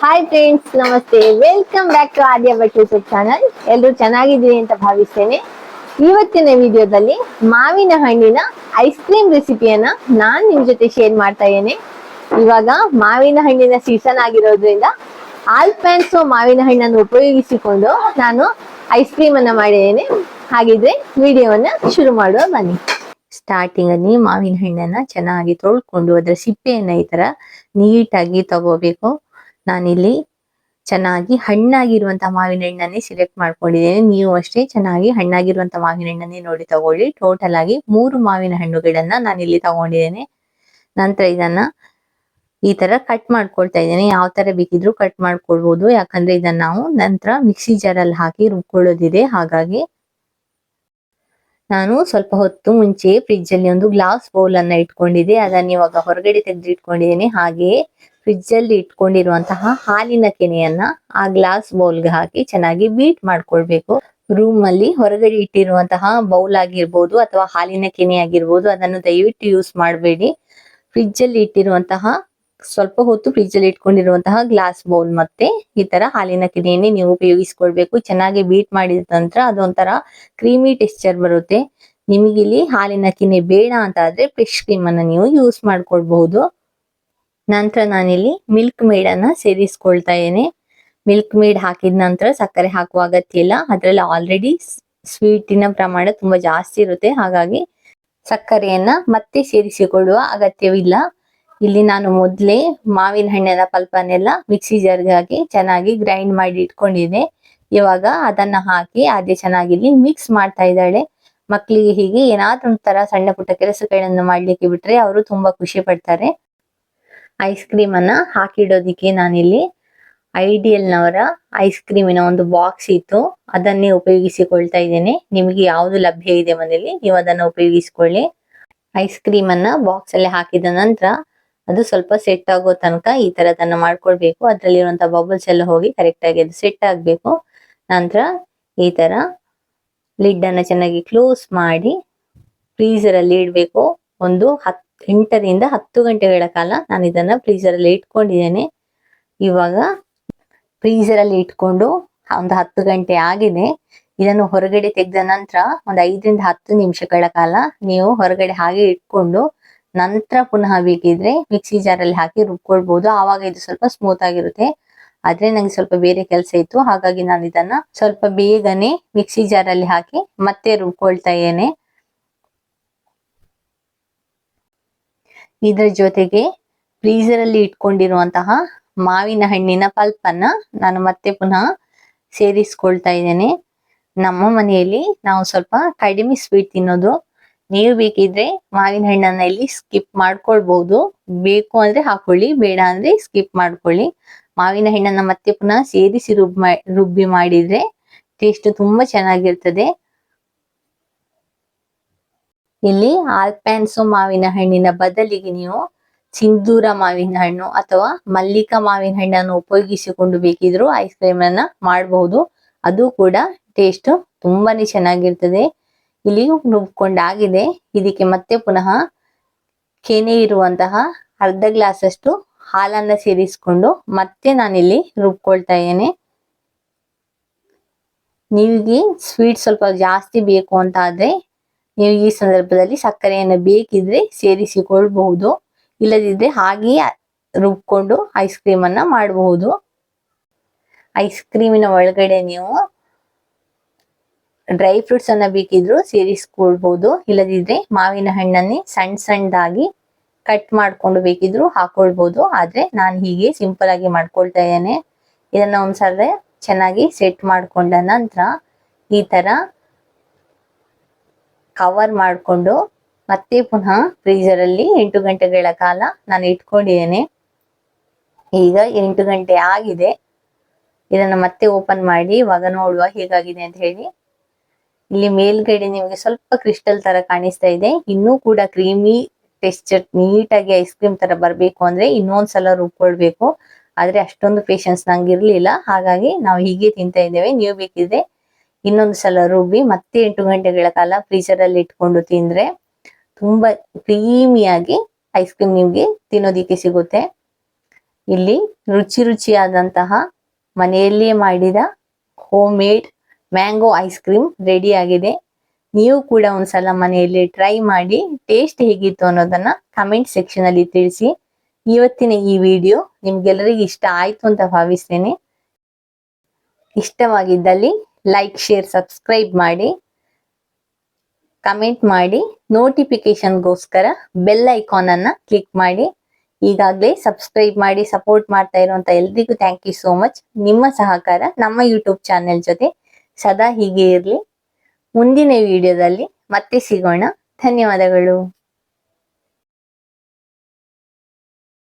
Hi friends ನಮಸ್ತೆ. Welcome back to Aadya Bhat YouTube channel ಎಲ್ಲರೂ ಚೆನ್ನಾಗಿದ್ದೀರಿ ಅಂತ ಭಾವಿಸ್ತೇನೆ. ಇವತ್ತಿನ ವಿಡಿಯೋದಲ್ಲಿ ಮಾವಿನ ಹಣ್ಣಿನ ಐಸ್ ಕ್ರೀಮ್ ರೆಸಿಪಿಯನ್ನ ನಾನ್ ನಿಮ್ ಜೊತೆ ಶೇರ್ ಮಾಡ್ತಾ ಇದ್ದೇನೆ. ಇವಾಗ ಮಾವಿನ ಹಣ್ಣಿನ ಸೀಸನ್ ಆಗಿರೋದ್ರಿಂದ ಆಲ್ಪ್ಯಾನ್ಸೋ ಮಾವಿನ ಹಣ್ಣನ್ನು ಉಪಯೋಗಿಸಿಕೊಂಡು ನಾನು ಐಸ್ ಕ್ರೀಮ್ ಅನ್ನ ಮಾಡಿದ್ದೇನೆ. ಹಾಗಿದ್ರೆ ವಿಡಿಯೋವನ್ನ ಶುರು ಮಾಡುವ ಬನ್ನಿ. ಸ್ಟಾರ್ಟಿಂಗ್ ಅಲ್ಲಿ ಮಾವಿನ ಹಣ್ಣನ್ನ ಚೆನ್ನಾಗಿ ತೊಳ್ಕೊಂಡು ಅದರ ಸಿಪ್ಪೆಯನ್ನ ಈ ತರ ನೀಟಾಗಿ ತಗೋಬೇಕು. ನಾನಿಲ್ಲಿ ಚೆನ್ನಾಗಿ ಹಣ್ಣಾಗಿರುವಂತಹ ಮಾವಿನ ಹಣ್ಣನ್ನೇ ಸೆಲೆಕ್ಟ್ ಮಾಡ್ಕೊಂಡಿದ್ದೇನೆ. ನೀವು ಅಷ್ಟೇ ಚೆನ್ನಾಗಿ ಹಣ್ಣಾಗಿರುವಂತಹ ಮಾವಿನ ಹಣ್ಣನ್ನೇ ನೋಡಿ ತಗೊಳ್ಳಿ. ಟೋಟಲ್ ಆಗಿ ಮೂರು ಮಾವಿನ ಹಣ್ಣುಗಳನ್ನ ನಾನಿಲ್ಲಿ ತಗೊಂಡಿದ್ದೇನೆ. ನಂತರ ಇದನ್ನ ಈ ತರ ಕಟ್ ಮಾಡ್ಕೊಳ್ತಾ ಇದ್ದೇನೆ. ಯಾವ ತರ ಬೇಕಿದ್ರು ಕಟ್ ಮಾಡ್ಕೊಳ್ಬಹುದು ಯಾಕಂದ್ರೆ ಇದನ್ನ ನಾವು ನಂತರ ಮಿಕ್ಸಿ ಜಾರ್ ಅಲ್ಲಿ ಹಾಕಿ ರುಬ್ಕೊಳ್ಳೋದಿದೆ. ಹಾಗಾಗಿ ನಾನು ಸ್ವಲ್ಪ ಹೊತ್ತು ಮುಂಚೆ ಫ್ರಿಜ್ ಅಲ್ಲಿ ಒಂದು ಗ್ಲಾಸ್ ಬೌಲ್ ಅನ್ನ ಇಟ್ಕೊಂಡಿದ್ದೆ. ಅದನ್ನ ಇವಾಗ ಹೊರಗಡೆ ತೆಗೆದಿಟ್ಕೊಂಡಿದ್ದೇನೆ. ಹಾಗೆಯೇ ಫ್ರಿಡ್ಜ್ ಅಲ್ಲಿ ಇಟ್ಕೊಂಡಿರುವಂತಹ ಹಾಲಿನ ಕೆನೆಯನ್ನ ಆ ಗ್ಲಾಸ್ ಬೌಲ್ಗೆ ಹಾಕಿ ಚೆನ್ನಾಗಿ ಬೀಟ್ ಮಾಡ್ಕೊಳ್ಬೇಕು. ರೂಮ್ ಅಲ್ಲಿ ಹೊರಗಡೆ ಇಟ್ಟಿರುವಂತಹ ಬೌಲ್ ಆಗಿರ್ಬೋದು ಅಥವಾ ಹಾಲಿನ ಕೆನೆ ಆಗಿರ್ಬೋದು ಅದನ್ನು ದಯವಿಟ್ಟು ಯೂಸ್ ಮಾಡಬೇಡಿ. ಫ್ರಿಡ್ಜ್ ಅಲ್ಲಿ ಇಟ್ಟಿರುವಂತಹ, ಸ್ವಲ್ಪ ಹೊತ್ತು ಫ್ರಿಡ್ಜ್ ಅಲ್ಲಿ ಇಟ್ಕೊಂಡಿರುವಂತಹ ಗ್ಲಾಸ್ ಬೌಲ್ ಮತ್ತೆ ಈ ತರ ಹಾಲಿನ ಕೆನೆಯನ್ನೇ ನೀವು ಉಪಯೋಗಿಸ್ಕೊಳ್ಬೇಕು. ಚೆನ್ನಾಗಿ ಬೀಟ್ ಮಾಡಿದ ನಂತರ ಅದೊಂಥರ ಕ್ರೀಮಿ ಟೆಕ್ಸ್ಚರ್ ಬರುತ್ತೆ. ನಿಮಗೆ ಇಲ್ಲಿ ಹಾಲಿನ ಕೆನೆ ಬೇಡ ಅಂತ ಆದ್ರೆ ಫ್ರೆಶ್ ಕ್ರೀಮ್ ಅನ್ನ ನೀವು ಯೂಸ್ ಮಾಡ್ಕೊಳ್ಬಹುದು. ನಂತರ ನಾನಿಲ್ಲಿ ಮಿಲ್ಕ್ ಮೇಡ್ ಅನ್ನ ಸೇರಿಸ್ಕೊಳ್ತಾ ಇದ್ದೇನೆ. ಮಿಲ್ಕ್ ಮೇಡ್ ಹಾಕಿದ ನಂತರ ಸಕ್ಕರೆ ಹಾಕುವ ಅಗತ್ಯ ಇಲ್ಲ ಅದರಲ್ಲಿ ಆಲ್ರೆಡಿ ಸ್ವೀಟಿನ ಪ್ರಮಾಣ ತುಂಬಾ ಜಾಸ್ತಿ ಇರುತ್ತೆ. ಹಾಗಾಗಿ ಸಕ್ಕರೆಯನ್ನ ಮತ್ತೆ ಸೇರಿಸಿಕೊಳ್ಳುವ ಅಗತ್ಯವಿಲ್ಲ. ಇಲ್ಲಿ ನಾನು ಮೊದಲೇ ಮಾವಿನ ಹಣ್ಣಿನ ಪಲ್ಪನೆಲ್ಲ ಮಿಕ್ಸಿ ಜಾರ್ಗೆ ಹಾಕಿ ಚೆನ್ನಾಗಿ ಗ್ರೈಂಡ್ ಮಾಡಿ ಇಟ್ಕೊಂಡಿದ್ದೆ. ಇವಾಗ ಅದನ್ನ ಹಾಕಿ ಅದೇ ಚೆನ್ನಾಗಿ ಇಲ್ಲಿ ಮಿಕ್ಸ್ ಮಾಡ್ತಾ ಇದ್ದಾಳೆ. ಮಕ್ಕಳಿಗೆ ಹೀಗೆ ಏನಾದ್ರೂ ಒಂಥರ ಸಣ್ಣ ಪುಟ್ಟ ಕೆಲಸಗಳನ್ನು ಮಾಡ್ಲಿಕ್ಕೆ ಬಿಟ್ರೆ ಅವರು ತುಂಬಾ ಖುಷಿ ಪಡ್ತಾರೆ. ಐಸ್ ಕ್ರೀಮ್ ಅನ್ನ ಹಾಕಿಡೋದಿಕ್ಕೆ ನಾನಿಲ್ಲಿ ಐಡಿಯಲ್ ನವರ ಐಸ್ ಕ್ರೀಮಿನ ಒಂದು ಬಾಕ್ಸ್ ಇತ್ತು. ಅದನ್ನೇ ಉಪಯೋಗಿಸಿಕೊಳ್ತಾ ಇದ್ದೇನೆ. ನಿಮಗೆ ಯಾವುದು ಲಭ್ಯ ಇದೆ ಮನೆಯಲ್ಲಿ, ನೀವು ಅದನ್ನ ಉಪಯೋಗಿಸಿಕೊಳ್ಳಿ. ಐಸ್ ಕ್ರೀಮ್ ಅನ್ನ ಬಾಕ್ಸ್ ಅಲ್ಲಿ ಹಾಕಿದ ನಂತರ ಅದು ಸ್ವಲ್ಪ ಸೆಟ್ ಆಗೋ ತನಕ ಈ ತರದನ್ನ ಮಾಡ್ಕೊಳ್ಬೇಕು. ಅದ್ರಲ್ಲಿರುವಂತ ಬಬಲ್ಸ್ ಎಲ್ಲ ಹೋಗಿ ಕರೆಕ್ಟ್ ಆಗಿ ಅದು ಸೆಟ್ ಆಗ್ಬೇಕು. ನಂತರ ಈ ತರ ಲಿಡ್ ಅನ್ನ ಚೆನ್ನಾಗಿ ಕ್ಲೋಸ್ ಮಾಡಿ ಫ್ರೀಸರ್ ಅಲ್ಲಿ ಇಡಬೇಕು. ಒಂದು ಹತ್ ಎಂಟರಿಂದ ಹತ್ತು ಗಂಟೆಗಳ ಕಾಲ ನಾನು ಇದನ್ನ ಫ್ರೀಸರಲ್ಲಿ ಇಟ್ಕೊಂಡಿದ್ದೇನೆ. ಇವಾಗ ಫ್ರೀಸರಲ್ಲಿ ಇಟ್ಕೊಂಡು ಒಂದು ಹತ್ತು ಗಂಟೆ ಆಗಿದೆ. ಇದನ್ನು ಹೊರಗಡೆ ತೆಗೆದ ನಂತರ ಒಂದು ಐದರಿಂದ ಹತ್ತು ನಿಮಿಷಗಳ ಕಾಲ ನೀವು ಹೊರಗಡೆ ಹಾಗೆ ಇಟ್ಕೊಂಡು ನಂತರ ಪುನಃ ಬೇಕಿದ್ರೆ ಮಿಕ್ಸಿ ಜಾರಲ್ಲಿ ಹಾಕಿ ರುಬ್ಕೊಳ್ಬಹುದು ಆವಾಗ ಇದು ಸ್ವಲ್ಪ ಸ್ಮೂತ್ ಆಗಿರುತ್ತೆ. ಆದ್ರೆ ನಂಗೆ ಸ್ವಲ್ಪ ಬೇರೆ ಕೆಲಸ ಇತ್ತು. ಹಾಗಾಗಿ ನಾನು ಇದನ್ನ ಸ್ವಲ್ಪ ಬೇಗನೆ ಮಿಕ್ಸಿ ಜಾರಲ್ಲಿ ಹಾಕಿ ಮತ್ತೆ ರುಬ್ಕೊಳ್ತಾ ಇದ್ದೇನೆ. ಇದ್ರ ಜೊತೆಗೆ ಫ್ರೀಸರ್ ಅಲ್ಲಿ ಇಟ್ಕೊಂಡಿರುವಂತಹ ಮಾವಿನ ಹಣ್ಣಿನ ಪಲ್ಪ್ ನಾನು ಮತ್ತೆ ಪುನಃ ಸೇರಿಸ್ಕೊಳ್ತಾ ಇದ್ದೇನೆ. ನಮ್ಮ ಮನೆಯಲ್ಲಿ ನಾವು ಸ್ವಲ್ಪ ಕಡಿಮೆ ಸ್ವೀಟ್ ತಿನ್ನೋದು. ನೀವು ಬೇಕಿದ್ರೆ ಮಾವಿನ ಹಣ್ಣನ್ನ ಇಲ್ಲಿ ಸ್ಕಿಪ್ ಮಾಡ್ಕೊಳ್ಬಹುದು. ಬೇಕು ಅಂದ್ರೆ ಹಾಕೊಳ್ಳಿ, ಬೇಡ ಅಂದ್ರೆ ಸ್ಕಿಪ್ ಮಾಡ್ಕೊಳ್ಳಿ. ಮಾವಿನ ಹಣ್ಣನ್ನ ಮತ್ತೆ ಪುನಃ ಸೇರಿಸಿ ರುಬ್ ರುಬ್ಬಿ ಮಾಡಿದ್ರೆ ಟೇಸ್ಟ್ ತುಂಬಾ ಚೆನ್ನಾಗಿರ್ತದೆ. ಇಲ್ಲಿ ಆಲ್ಪ್ಯಾನ್ಸೋ ಮಾವಿನ ಹಣ್ಣಿನ ಬದಲಿಗೆ ನೀವು ಸಿಂಧೂರ ಮಾವಿನ ಹಣ್ಣು ಅಥವಾ ಮಲ್ಲಿಕ ಮಾವಿನ ಹಣ್ಣನ್ನು ಉಪಯೋಗಿಸಿಕೊಂಡು ಬೇಕಿದ್ರು ಐಸ್ ಕ್ರೀಮ್ ಅನ್ನ ಮಾಡಬಹುದು ಅದು ಕೂಡ ಟೇಸ್ಟ್ ತುಂಬಾನೇ ಚೆನ್ನಾಗಿರ್ತದೆ. ಇಲ್ಲಿ ರುಬ್ಕೊಂಡಾಗಿದೆ ಇದಕ್ಕೆ ಮತ್ತೆ ಪುನಃ ಕೆನೆ ಇರುವಂತಹ ಅರ್ಧ ಗ್ಲಾಸ್ ಅಷ್ಟು ಹಾಲನ್ನ ಸೇರಿಸ್ಕೊಂಡು ಮತ್ತೆ ನಾನಿಲ್ಲಿ ರುಬ್ಕೊಳ್ತಾ ಇದ್ದೇನೆ. ನಿಮಗೆ ಸ್ವೀಟ್ ಸ್ವಲ್ಪ ಜಾಸ್ತಿ ಬೇಕು ಅಂತ ಆದ್ರೆ ನೀವು ಈ ಸಂದರ್ಭದಲ್ಲಿ ಸಕ್ಕರೆಯನ್ನು ಬೇಕಿದ್ರೆ ಸೇರಿಸಿಕೊಳ್ಬಹುದು. ಇಲ್ಲದಿದ್ರೆ ಹಾಗೆಯೇ ರುಬ್ಕೊಂಡು ಐಸ್ ಕ್ರೀಮ್ ಅನ್ನ ಮಾಡಬಹುದು. ಐಸ್ ಕ್ರೀಮಿನ ಒಳಗಡೆ ನೀವು ಡ್ರೈ ಫ್ರೂಟ್ಸ್ ಅನ್ನ ಬೇಕಿದ್ರು ಸೇರಿಸ್ಕೊಳ್ಬಹುದು. ಇಲ್ಲದಿದ್ರೆ ಮಾವಿನ ಹಣ್ಣನ್ನೇ ಸಣ್ಣ ಸಣ್ಣದಾಗಿ ಕಟ್ ಮಾಡ್ಕೊಂಡು ಬೇಕಿದ್ರು ಹಾಕೊಳ್ಬಹುದು. ಆದ್ರೆ ನಾನು ಹೀಗೆ ಸಿಂಪಲ್ ಆಗಿ ಮಾಡ್ಕೊಳ್ತಾ ಇದ್ದೇನೆ. ಇದನ್ನ ಒಂದ್ಸಲ ಚೆನ್ನಾಗಿ ಸೆಟ್ ಮಾಡ್ಕೊಂಡ ನಂತರ ಈ ತರ ಕವರ್ ಮಾಡಿಕೊಂಡು ಮತ್ತೆ ಪುನಃ ಫ್ರೀಜರಲ್ಲಿ ಎಂಟು ಗಂಟೆಗಳ ಕಾಲ ನಾನು ಇಟ್ಕೊಂಡಿದ್ದೇನೆ. ಈಗ ಎಂಟು ಗಂಟೆ ಆಗಿದೆ. ಇದನ್ನ ಮತ್ತೆ ಓಪನ್ ಮಾಡಿ ಇವಾಗ ನೋಡುವ ಹೇಗಾಗಿದೆ ಅಂತ ಹೇಳಿ. ಇಲ್ಲಿ ಮೇಲ್ಗಡೆ ನಿಮಗೆ ಸ್ವಲ್ಪ ಕ್ರಿಸ್ಟಲ್ ತರ ಕಾಣಿಸ್ತಾ ಇದೆ. ಇನ್ನೂ ಕೂಡ ಕ್ರೀಮಿ ಟೆಕ್ಸ್ಚರ್ ನೀಟಾಗಿ ಐಸ್ ಕ್ರೀಮ್ ತರ ಬರ್ಬೇಕು ಅಂದ್ರೆ ಇನ್ನೊಂದ್ಸಲ ರುಬ್ಕೊಳ್ಬೇಕು. ಆದ್ರೆ ಅಷ್ಟೊಂದು ಪೇಷನ್ಸ್ ನಂಗೆ ಇರ್ಲಿಲ್ಲ. ಹಾಗಾಗಿ ನಾವು ಹೀಗೆ ತಿಂತಾ ಇದ್ದೇವೆ. ನೀವು ಬೇಕಿದ್ರೆ ಇನ್ನೊಂದು ಸಲ ರುಬ್ಬಿ ಮತ್ತೆ ಎಂಟು ಗಂಟೆಗಳ ಕಾಲ ಫ್ರೀಜರ್ ಅಲ್ಲಿ ಇಟ್ಕೊಂಡು ತಿಂದ್ರೆ ತುಂಬಾ ಕ್ರೀಮಿಯಾಗಿ ಐಸ್ ಕ್ರೀಮ್ ನಿಮ್ಗೆ ತಿನ್ನೋದಿಕ್ಕೆ ಸಿಗುತ್ತೆ. ಇಲ್ಲಿ ರುಚಿ ರುಚಿಯಾದಂತಹ ಮನೆಯಲ್ಲಿಯೇ ಮಾಡಿದ home made mango ice cream ready ಆಗಿದೆ. ನೀವು ಕೂಡ ಒಂದ್ಸಲ ಮನೆಯಲ್ಲಿ ಟ್ರೈ ಮಾಡಿ ಟೇಸ್ಟ್ ಹೇಗಿತ್ತು ಅನ್ನೋದನ್ನ ಕಮೆಂಟ್ ಸೆಕ್ಷನ್ ಅಲ್ಲಿ ತಿಳಿಸಿ. ಇವತ್ತಿನ ಈ ವಿಡಿಯೋ ನಿಮ್ಗೆಲ್ಲರಿಗೂ ಇಷ್ಟ ಆಯ್ತು ಅಂತ ಭಾವಿಸ್ತೇನೆ. ಇಷ್ಟವಾಗಿದ್ದಲ್ಲಿ ಲೈಕ್ ಶೇರ್ ಸಬ್ಸ್ಕ್ರೈಬ್ ಮಾಡಿ ಕಮೆಂಟ್ ಮಾಡಿ ನೋಟಿಫಿಕೇಶನ್ಗೋಸ್ಕರ ಬೆಲ್ ಐಕಾನ್ ಅನ್ನ ಕ್ಲಿಕ್ ಮಾಡಿ, ಈಗಾಗಲೇ ಸಬ್ಸ್ಕ್ರೈಬ್ ಮಾಡಿ ಸಪೋರ್ಟ್ ಮಾಡ್ತಾ ಇರುವಂತ ಎಲ್ರಿಗೂ ಥ್ಯಾಂಕ್ ಯು ಸೋ ಮಚ್ ನಿಮ್ಮ ಸಹಕಾರ ನಮ್ಮ ಯೂಟ್ಯೂಬ್ ಚಾನೆಲ್ ಜೊತೆ ಸದಾ ಹೀಗೆ ಇರಲಿ. ಮುಂದಿನ ವಿಡಿಯೋದಲ್ಲಿ ಮತ್ತೆ ಸಿಗೋಣ. ಧನ್ಯವಾದಗಳು.